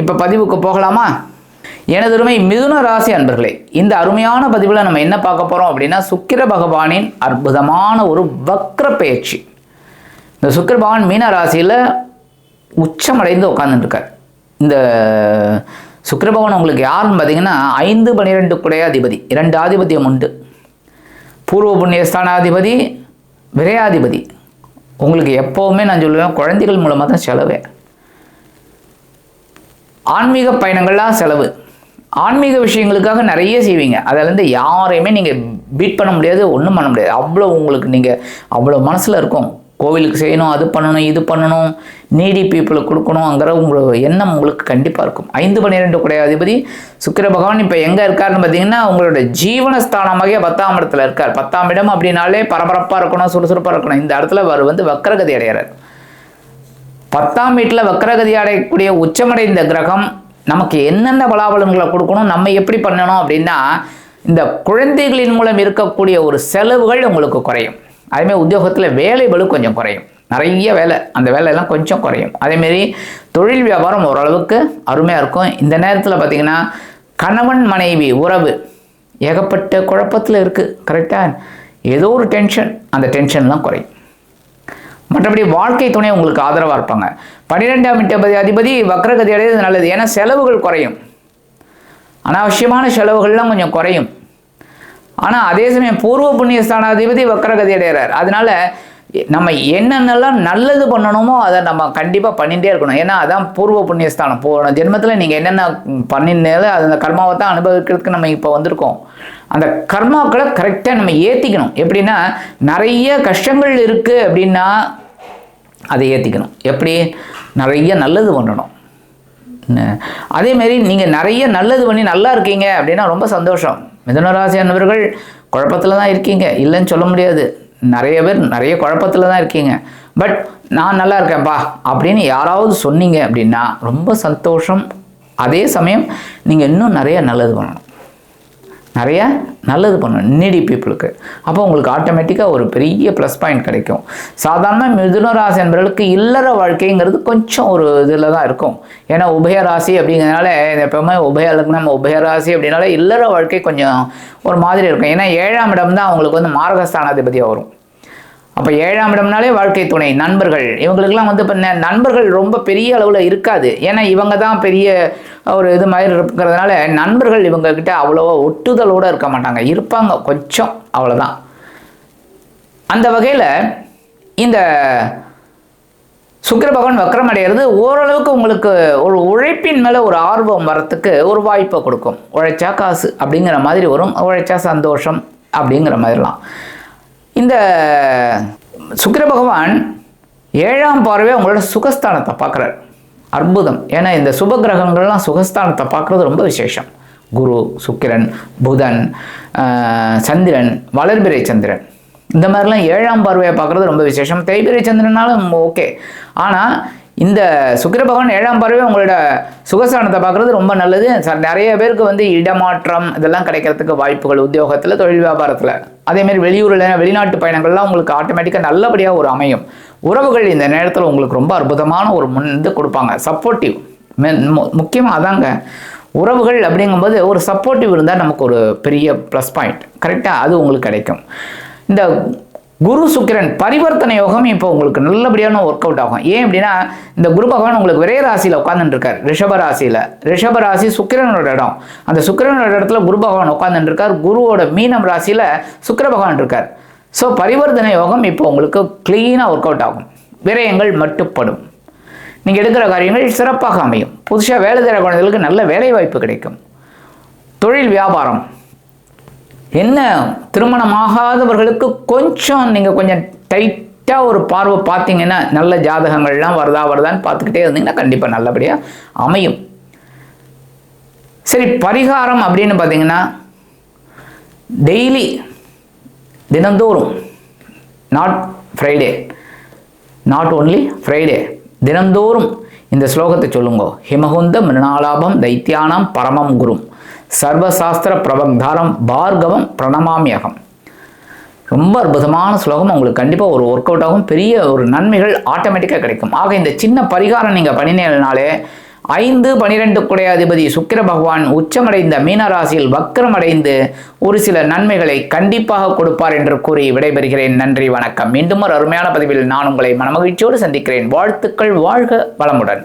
இப்போ பதிவுக்கு போகலாமா? எனதருமை மிதுன ராசி அன்பர்களே இந்த அருமையான பதிவில் நம்ம என்ன பார்க்க போகிறோம் அப்படின்னா சுக்கிர பகவானின் அற்புதமான ஒரு வக்ர பயிற்சி. இந்த சுக்கிர பகவான் மீன ராசியில் உச்சமடைந்து உட்காந்துட்டுருக்கார் இந்த சுக்கிர பகவான் உங்களுக்கு யாருன்னு பார்த்தீங்கன்னா ஐந்து பன்னிரெண்டுக்குடைய அதிபதி இரண்டு ஆதிபத்தியம் உண்டு. பூர்வ புண்ணிய ஸ்தானாதிபதி விரையாதிபதி. உங்களுக்கு எப்போவுமே நான் சொல்லுவேன் குழந்தைகள் மூலமாக தான் செலவேன் ஆன்மீக பயணங்கள்லாம் செலவு. ஆன்மீக விஷயங்களுக்காக நிறைய செய்வீங்க. அதிலேருந்து யாரையுமே நீங்கள் பீட் பண்ண முடியாது ஒன்றும் பண்ண முடியாது. அவ்வளோ உங்களுக்கு நீங்கள் அவ்வளோ மனசில் இருக்கும். கோவிலுக்கு செய்யணும் அது பண்ணணும் இது பண்ணணும் நீடி பீப்புளுக்கு கொடுக்கணுங்கிற உங்களோட எண்ணம் உங்களுக்கு கண்டிப்பாக இருக்கும். ஐந்து பன்னிரெண்டு குடைய அதிபதி சுக்கிர பகவான் இப்போ எங்கே இருக்காருன்னு பார்த்தீங்கன்னா உங்களோட ஜீவனஸ்தானமாகிய பத்தாம் இடத்துல இருக்கார். பத்தாம் இடம் அப்படின்னாலே பரபரப்பாக இருக்கணும் சுறுசுறுப்பாக இருக்கணும். இந்த இடத்துல அவர் வந்து வக்கரகதி அடைகிறார் பத்தாம் வீட்டில் வக்கரகதி அடையக்கூடிய உச்சமடைந்த கிரகம் நமக்கு என்னென்ன பலாபலன்களை கொடுக்கணும் நம்ம எப்படி பண்ணணும் அப்படின்னா இந்த குழந்தைகளின் மூலம் இருக்கக்கூடிய ஒரு செலவுகள் உங்களுக்கு குறையும். அதேமாதிரி உத்தியோகத்தில் வேலை கொஞ்சம் குறையும். நிறைய வேலை அந்த வேலையெல்லாம் கொஞ்சம் குறையும். அதேமாரி தொழில் வியாபாரம் ஓரளவுக்கு அருமையாக இருக்கும். இந்த நேரத்தில் பார்த்திங்கன்னா கணவன் மனைவி உறவு ஏகப்பட்ட குழப்பத்தில் இருக்குது கரெக்டாக ஏதோ ஒரு டென்ஷன் அந்த டென்ஷன்லாம் குறையும். மற்றபடி வாழ்க்கை துணை உங்களுக்கு ஆதரவாக இருப்பாங்க. பன்னிரெண்டாம் இடபதி அதிபதி வக்ரகதி அடையிறது நல்லது. ஏன்னா செலவுகள் குறையும். அனாவசியமான செலவுகள்லாம் கொஞ்சம் குறையும். ஆனால் அதே சமயம் பூர்வ புண்ணிய ஸ்தானாதிபதி வக்ரகதி அடைகிறார் அதனால நம்ம என்னென்னலாம் நல்லது பண்ணணுமோ அதை நம்ம கண்டிப்பாக பண்ணிகிட்டே இருக்கணும். ஏன்னா அதான் பூர்வ புண்ணியஸ்தானம் போன ஜென்மத்தில் நீங்கள் என்னென்ன பண்ணினாலும் அது அந்த கர்மாவை தான் அனுபவிக்கிறதுக்கு நம்ம இப்போ வந்திருக்கோம். அந்த கர்மாக்களை கரெக்டாக நம்ம ஏற்றிக்கணும் எப்படின்னா நிறைய கஷ்டங்கள் இருக்குது அப்படின்னா அதை ஏற்றிக்கணும் எப்படி? நிறைய நல்லது பண்ணணும். அதேமாரி நீங்கள் நிறைய நல்லது பண்ணி நல்லா இருக்கீங்க அப்படின்னா ரொம்ப சந்தோஷம். மிதுனராசி அன்பர்கள் குழப்பத்தில் தான் இருக்கீங்க. இல்லைன்னு சொல்ல முடியாது. நிறைய பேர் நிறைய குழப்பத்தில் தான் இருக்கீங்க. பட் நான் நல்லா இருக்கேன்ப்பா அப்படின்னு யாராவது சொன்னீங்க அப்படின்னா ரொம்ப சந்தோஷம். அதே சமயம் நீங்கள் இன்னும் நிறைய நல்லது பண்ணணும். நிறைய நல்லது பண்ணும். நீடி பீப்புளுக்கு அப்போ உங்களுக்கு ஆட்டோமேட்டிக்காக ஒரு பெரிய ப்ளஸ் பாயிண்ட் கிடைக்கும். சாதாரண மிதுன ராசி என்பவர்களுக்கு இல்லற வாழ்க்கைங்கிறது கொஞ்சம் ஒரு இதில் தான் இருக்கும். ஏன்னா உபய ராசி அப்படிங்கிறதுனால எப்பவுமே உபய லக்னம் உபய ராசி அப்படின்னால இல்லற வாழ்க்கை கொஞ்சம் ஒரு மாதிரி இருக்கும். ஏன்னா ஏழாம் இடம் தான் அவங்களுக்கு வந்து மாரகஸ்தானாதிபதியாக வரும். அப்போ ஏழாம் இடம்னாலே வாழ்க்கை துணை நண்பர்கள். இவங்களுக்கெல்லாம் வந்து இப்போ நண்பர்கள் ரொம்ப பெரிய அளவில் இருக்காது. ஏன்னா இவங்க தான் பெரிய ஒரு இது மாதிரி இருக்கிறதுனால நண்பர்கள் இவங்க கிட்ட அவ்வளோவா ஒட்டுதலோடு இருக்க மாட்டாங்க. இருப்பாங்க கொஞ்சம் அவ்வளோதான் அந்த வகையில் இந்த சுக்கர பகவான் வக்ரம் அடைகிறது ஓரளவுக்கு உங்களுக்கு ஒரு உழைப்பின் மேலே ஒரு ஆர்வம் வரத்துக்கு ஒரு வாய்ப்பை கொடுக்கும். உழைச்சா காசு அப்படிங்கிற மாதிரி வரும். உழைச்சா சந்தோஷம் அப்படிங்கிற மாதிரிலாம். இந்த சுக்கிர பகவான் ஏழாம் பார்வையாக உங்களோட சுகஸ்தானத்தை பார்க்குறார். அற்புதம். ஏன்னா இந்த சுப கிரகங்கள்லாம் சுகஸ்தானத்தை பார்க்குறது ரொம்ப விசேஷம். குரு சுக்கிரன் புதன் சந்திரன் வளர்பிறை சந்திரன். இந்த மாதிரிலாம் ஏழாம் பார்வையை பார்க்குறது ரொம்ப விசேஷம். தேய்பிரை சந்திரனாலும் ஓகே. ஆனால் இந்த சுக்கிர பகவான் ஏழாம் பறவை உங்களோட சுகஸ்தானத்தை பார்க்குறது ரொம்ப நல்லது. ச- நிறைய பேருக்கு வந்து இடமாற்றம் இதெல்லாம் கிடைக்கிறதுக்கு வாய்ப்புகள் உத்தியோகத்தில் தொழில் வியாபாரத்தில். அதேமாரி வெளியூரில் வெளிநாட்டு பயணங்கள்லாம் உங்களுக்கு ஆட்டோமேட்டிக்காக நல்லபடியாக ஒரு அமையும். உறவுகள் இந்த நேரத்தில் உங்களுக்கு ரொம்ப அற்புதமான ஒரு முன் இது கொடுப்பாங்க. சப்போர்ட்டிவ் முக்கியமாக அதாங்க. உறவுகள் அப்படிங்கும்போது ஒரு சப்போர்ட்டிவ் இருந்தால் நமக்கு ஒரு பெரிய ப்ளஸ் பாயிண்ட் கரெக்டாக அது உங்களுக்கு கிடைக்கும். இந்த குரு சுக்கிரன் பரிவர்த்தனை யோகம் இப்போ உங்களுக்கு நல்லபடியான ஒர்க் அவுட் ஆகும். ஏன் அப்படின்னா இந்த குரு பகவான் உங்களுக்கு விரைய ராசியில் உட்காந்துட்டுருக்கார் ரிஷப ராசியில். ரிஷப ராசி சுக்கிரனோட இடம். அந்த சுக்கிரனோட இடத்துல குரு பகவான் உட்காந்துட்டுருக்கார் குருவோட மீனம் ராசியில் சுக்கிர பகவான் இருக்கார். ஸோ பரிவர்த்தனை யோகம் இப்போ உங்களுக்கு க்ளீனாக ஒர்க் அவுட் ஆகும். விரயங்கள் மட்டுப்படும். நீங்கள் எடுக்கிற காரியங்கள் சிறப்பாக அமையும். புதுசாக வேலை தேட குழந்தைகளுக்கு நல்ல வேலை வாய்ப்பு கிடைக்கும். தொழில் வியாபாரம். என்ன? திருமணமாகாதவர்களுக்கு கொஞ்சம் நீங்கள் கொஞ்சம் டைட்டாக ஒரு பார்வை பார்த்தீங்கன்னா நல்ல ஜாதகங்கள்லாம் வருதா வருதான்னு பார்த்துக்கிட்டே இருந்தீங்கன்னா கண்டிப்பாக நல்லபடியாக அமையும். சரி பரிகாரம் அப்படின்னு பார்த்தீங்கன்னா டெய்லி தினந்தோறும் not Friday not only Friday தினந்தோறும் இந்த ஸ்லோகத்தை சொல்லுங்க. ஹிமகுந்த மிருணாலாபம் தைத்தியானாம் பரமம் குரும். சர்வசாஸ்திர பிரபக்தாரம் பார்கவம் பிரணமாமியகம். ரொம்ப அற்புதமான ஸ்லோகம். உங்களுக்கு கண்டிப்பாக ஒரு ஒர்க் அவுட் ஆகும். பெரிய ஒரு நன்மைகள் ஆட்டோமேட்டிக்காக கிடைக்கும். ஆக இந்த சின்ன பரிகாரம் நீங்கள் பண்ணினீங்கனாலே ஐந்து பனிரெண்டு குடையாதிபதி சுக்கிர பகவான் உச்சமடைந்த மீனராசியில் வக்கரமடைந்து ஒரு சில நன்மைகளை கண்டிப்பாக கொடுப்பார் என்று கூறி விடைபெறுகிறேன். நன்றி வணக்கம். மீண்டும் ஒரு அருமையான பதிவில் நான் உங்களை மனமகிழ்ச்சியோடு சந்திக்கிறேன். வாழ்த்துக்கள் வாழ்க வளமுடன்.